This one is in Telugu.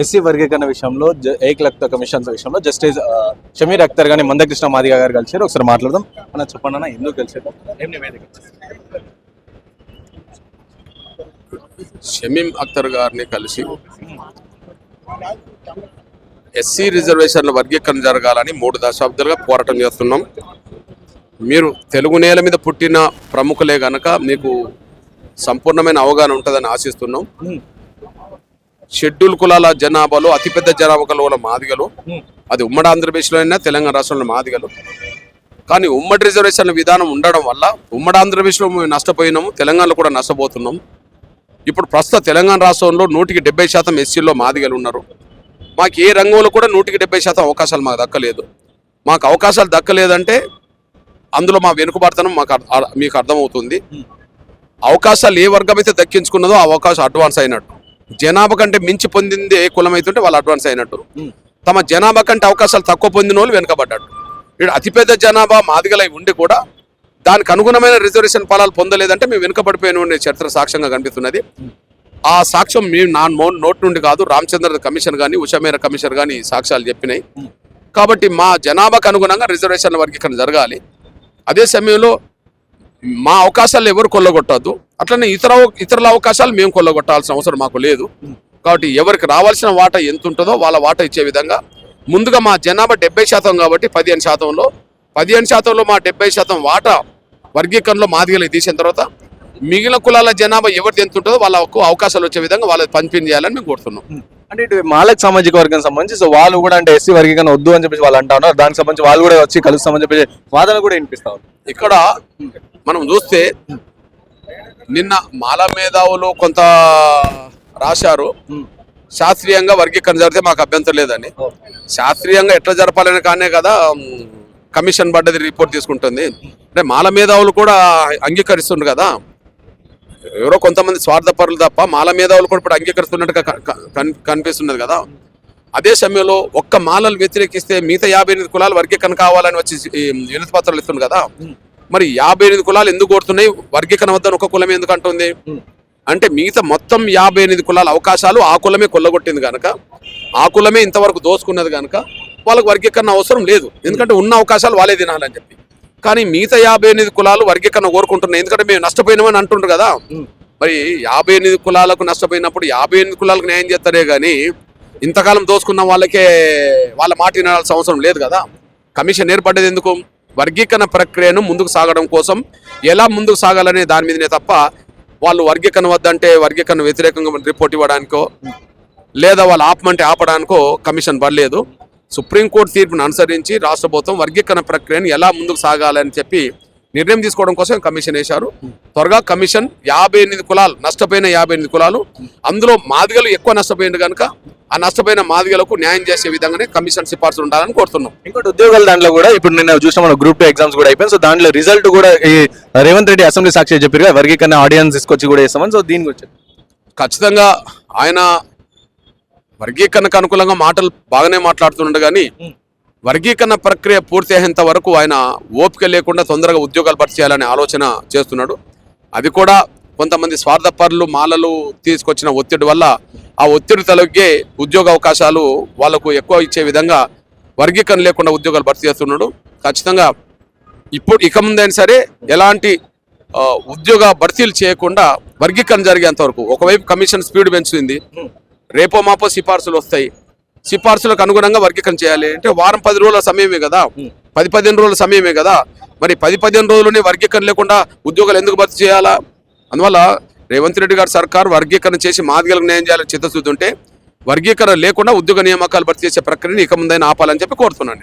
ఎస్సీ వర్గీకరణ విషయంలో జ- ఏకలక్త కమిషన్స్ విషయంలో జస్టిస్ షమీర్ అఖ్తర్ గాని మందకృష్ణ మాదిగ గారు కలిసారు ఒకసారి మాట్లాడదాం. అన్న చెప్పండి అన్న ఎందుకు కలిసారు ఏం నివేదిక? షమీం అఖ్తర్ గారిని కలిసి ఎస్సీ రిజర్వేషన్ల వర్గీకరణ జరగాలని మూడు దశాబ్దాలుగా పోరాటం చేస్తున్నాం. మీరు తెలుగు నేల మీద పుట్టిన ప్రముఖులే గనక మీకు సంపూర్ణమైన అవగాహన ఉంటుందని ఆశిస్తున్నాం. షెడ్యూల్ కులాల జనాభాలో అతిపెద్ద జనాభా కల మాదిగలు. అది ఉమ్మడి ఆంధ్రప్రదేశ్లో అయినా తెలంగాణ రాష్ట్రంలో మాదిగలు. కానీ ఉమ్మడి రిజర్వేషన్ల విధానం ఉండడం వల్ల ఉమ్మడి ఆంధ్రప్రదేశ్లో మేము నష్టపోయినాము తెలంగాణలో కూడా నష్టపోతున్నాం. ఇప్పుడు ప్రస్తుత తెలంగాణ రాష్ట్రంలో నూటికి డెబ్బై శాతం ఎస్సీల్లో మాదిగలు ఉన్నారు. మాకు ఏ రంగంలో కూడా నూటికి డెబ్బై శాతం అవకాశాలు మాకు దక్కలేదు. మాకు అవకాశాలు దక్కలేదంటే అందులో మా వెనుకబాటుతనం మాకు మీకు అర్థమవుతుంది. అవకాశాలు ఏ వర్గం అయితే దక్కించుకున్నదో ఆ అవకాశం అడ్వాన్స్ అయినట్టు. జనాభా కంటే మించి పొందింది ఏ కులం అవుతుంటే వాళ్ళు అడ్వాన్స్ అయినట్టు. తమ జనాభా కంటే అవకాశాలు తక్కువ పొందిన వాళ్ళు వెనుకబడ్డాడు ఇక్కడ అతిపెద్ద జనాభా మాదిగలై ఉండి కూడా దానికి అనుగుణమైన రిజర్వేషన్ ఫలాలు పొందలేదంటే మేము వెనుకబడిపోయిన ఉండే చరిత్ర సాక్ష్యంగా కనిపిస్తున్నది. ఆ సాక్ష్యం మేము నా నోట్ నోటి నుండి కాదు రామచంద్ర కమిషన్ కానీ ఉషమేర కమిషన్ కానీ సాక్ష్యాలు చెప్పినాయి. కాబట్టి మా జనాభాకు అనుగుణంగా రిజర్వేషన్ల వర్గీకరణ జరగాలి. అదే సమయంలో మా అవకాశాలు ఎవరు కొల్లగొట్టద్దు. అట్లనే ఇతర ఇతరుల అవకాశాలు మేము కొల్లగొట్టాల్సిన అవసరం మాకు లేదు. కాబట్టి ఎవరికి రావాల్సిన వాటా ఎంత ఉంటుందో వాళ్ళ వాటా ఇచ్చే విధంగా ముందుగా మా జనాభా డెబ్బై శాతం కాబట్టి పదిహేను శాతంలో పదిహేను శాతంలో మా డెబ్బై శాతం వాటా వర్గీకరణలో మాదిగలకి తీసిన తర్వాత మిగిలిన కులాల జనాభా ఎవరిది ఎంత ఉంటుందో వాళ్ళకు అవకాశాలు వచ్చే విధంగా వాళ్ళకి పంపిణీ చేయాలని మేము కోరుతున్నాం. అంటే ఇటు మాలక్ సామాజిక వర్గం సంబంధించి సో వాళ్ళు కూడా అంటే ఎస్సీ వర్గీకరణ వద్దు అని చెప్పేసి వాళ్ళు అంటా ఉన్నారు దానికి సంబంధించి వాళ్ళు కూడా వచ్చి కలుస్తామని చెప్పేసి వాదన కూడా వినిపిస్తా ఉంది. ఇక్కడ మనం చూస్తే నిన్న మాల మేధావులు కొంత రాశారు. శాస్త్రీయంగా వర్గీకరణ జరిగితే మాకు అభ్యంతరం లేదని శాస్త్రీయంగా ఎట్లా జరపాలని కానే కదా కమిషన్ పడ్డది రిపోర్ట్ తీసుకుంటుంది. అంటే మాల మేధావులు కూడా అంగీకరిస్తుండ్రు కదా. ఎవరో కొంతమంది స్వార్థపరులు తప్ప మాల మేధావులు కూడా ఇప్పుడు అంగీకరిస్తున్నట్టుగా కనిపిస్తున్నది కదా. అదే సమయంలో ఒక్క మాలలు వ్యతిరేకిస్తే మిగతా యాభై ఎనిమిది కులాలు వర్గీకరణ కావాలని వచ్చి ఈ వినతి పత్రాలు ఇస్తుంది కదా. మరి యాభై ఎనిమిది కులాలు ఎందుకు కోరుతున్నాయి వర్గీకరణ వద్దని ఒక కులం ఎందుకు అంటుంది? అంటే మిగతా మొత్తం యాభై ఎనిమిది కులాల అవకాశాలు ఆ కులమే కొల్లగొట్టింది కనుక ఆ కులమే ఇంతవరకు దోచుకున్నది కనుక వాళ్ళకి వర్గీకరణ అవసరం లేదు. ఎందుకంటే ఉన్న అవకాశాలు వాళ్ళే తినాలని చెప్పి. కానీ మిగతా యాభై ఎనిమిది కులాలు వర్గీకరణ కోరుకుంటున్నాయి. ఎందుకంటే మేము నష్టపోయినామని అంటుండ్రు కదా. మరి యాభై ఎనిమిది కులాలకు నష్టపోయినప్పుడు యాభై ఎనిమిది కులాలకు న్యాయం చేస్తారే కానీ ఇంతకాలం దోచుకున్న వాళ్ళకే వాళ్ళ మాట వినాల్సిన అవసరం లేదు కదా. కమిషన్ ఏర్పడ్డది ఎందుకు? వర్గీకరణ ప్రక్రియను ముందుకు సాగడం కోసం ఎలా ముందుకు సాగాలనే దాని మీదనే తప్ప వాళ్ళు వర్గీకరణ వద్దంటే వర్గీకరణ వ్యతిరేకంగా రిపోర్ట్ ఇవ్వడానికో లేదా వాళ్ళు ఆపమంటే ఆపడానికో కమిషన్ పడలేదు. సుప్రీంకోర్టు తీర్పును అనుసరించి రాష్ట్ర ప్రభుత్వం వర్గీకరణ ప్రక్రియను ఎలా ముందుకు సాగాలని చెప్పి నిర్ణయం తీసుకోవడం కోసం కమిషన్ వేశారు. త్వరగా కమిషన్ యాభై ఎనిమిది కులాలు నష్టపోయిన యాభై ఎనిమిది కులాలు అందులో మాదిగలు ఎక్కువ నష్టపోయింది కనుక ఆ నష్టపోయిన మాదిగలకు న్యాయం చేసే విధంగానే కమిషన్ సిఫార్సు ఉండాలని కోరుతున్నాం. ఇంకోటి ఉద్యోగాల దాంట్లో కూడా ఇప్పుడు నిన్న చూసిన మన గ్రూప్ టూ ఎగ్జామ్స్ కూడా అయిపోయింది సో దాంట్లో రిజల్ట్ కూడా ఈ రేవంత్ రెడ్డి అసెంబ్లీ సాక్షి చెప్పారు వర్గీకరణ ఆడియన్స్ తీసుకొచ్చి కూడా వేస్తామని. సో దీని గురించి ఖచ్చితంగా ఆయన వర్గీకరణకు అనుకూలంగా మాటలు బాగానే మాట్లాడుతున్నాడు కానీ వర్గీకరణ ప్రక్రియ పూర్తి అయ్యేంత వరకు ఆయన ఓపిక లేకుండా తొందరగా ఉద్యోగాలు భర్తీ చేయాలనే ఆలోచన చేస్తున్నాడు. అది కూడా కొంతమంది స్వార్థపరులు మాలలు తీసుకొచ్చిన ఒత్తిడి వల్ల ఆ ఒత్తిడి తొలగే ఉద్యోగ అవకాశాలు వాళ్ళకు ఎక్కువ ఇచ్చే విధంగా వర్గీకరణ లేకుండా ఉద్యోగాలు భర్తీ చేస్తున్నాడు. ఖచ్చితంగా ఇప్పుడు ఇక ముందైనా సరే ఎలాంటి ఉద్యోగ భర్తీలు చేయకుండా వర్గీకరణ జరిగేంత వరకు ఒకవైపు కమిషన్ స్పీడ్ పెంచుతుంది. రేపో మాపో సిఫార్సులు వస్తాయి. సిఫార్సులకు అనుగుణంగా వర్గీకరణ చేయాలి. అంటే వారం పది రోజుల సమయమే కదా. పది పదిహేను రోజుల సమయమే కదా. మరి పది పదిహేను రోజుల్లోనే వర్గీకరణ లేకుండా ఉద్యోగాలు ఎందుకు భర్తీ చేయాలా? అందువల్ల రేవంత్ రెడ్డి గారి సర్కార్ వర్గీకరణ చేసి మాదిగలకు న్యాయం చేయాలని చిత్తశుద్ధి ఉంటే వర్గీకరణ లేకుండా ఉద్యోగ నియామకాలు భర్తీ చేసే ప్రక్రియని ఇక ముందైనా ఆపాలని చెప్పి కోరుతున్నాను.